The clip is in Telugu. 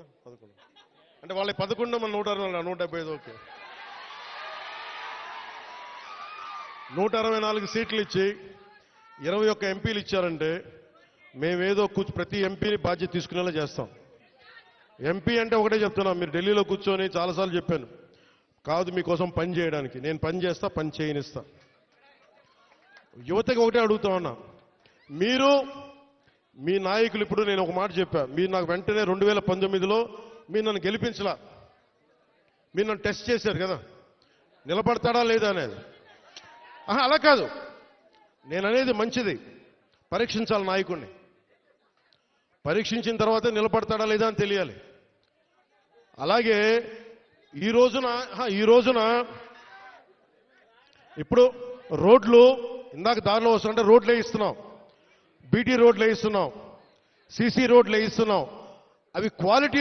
పదకొండు. అంటే వాళ్ళ పదకొండు మన నూట అరవై నూట డెబ్బై ఐదు ఓకే. నూట అరవై నాలుగు సీట్లు ఇచ్చి ఇరవై ఒక్క ఎంపీలు ఇచ్చారంటే మేమేదో కూర్చు ప్రతి ఎంపీని బాధ్యత తీసుకునేలా చేస్తాం. ఎంపీ అంటే ఒకటే చెప్తున్నాం మీరు ఢిల్లీలో కూర్చొని చాలాసార్లు చెప్పాను. కాదు మీకోసం పని చేయడానికి. నేను పని చేస్తా పని చేయనిస్తా. యువతకి ఒకటే అడుగుతా ఉన్నా. మీరు మీ నాయకులు ఇప్పుడు నేను ఒక మాట చెప్పా. మీరు నాకు వెంటనే రెండు వేల పంతొమ్మిదిలో మీరు నన్ను గెలిపించలా. మీరు నన్ను టెస్ట్ చేశారు కదా. నిలబడతాడా లేదా అనేది. ఆహా, అలా కాదు. నేను అనేది మంచిది. పరీక్షించాలి నాయకుడిని పరీక్షించిన తర్వాత నిలబడతాడా లేదా అని తెలియాలి. అలాగే ఈ రోజున ఈ రోజున ఇప్పుడు రోడ్లు ఇందాక దారిలో వస్తుంటే రోడ్లే ఇస్తున్నాం. బీటీ రోడ్లు వేయిస్తున్నాం సీసీ రోడ్లు వేయిస్తున్నాం అవి క్వాలిటీ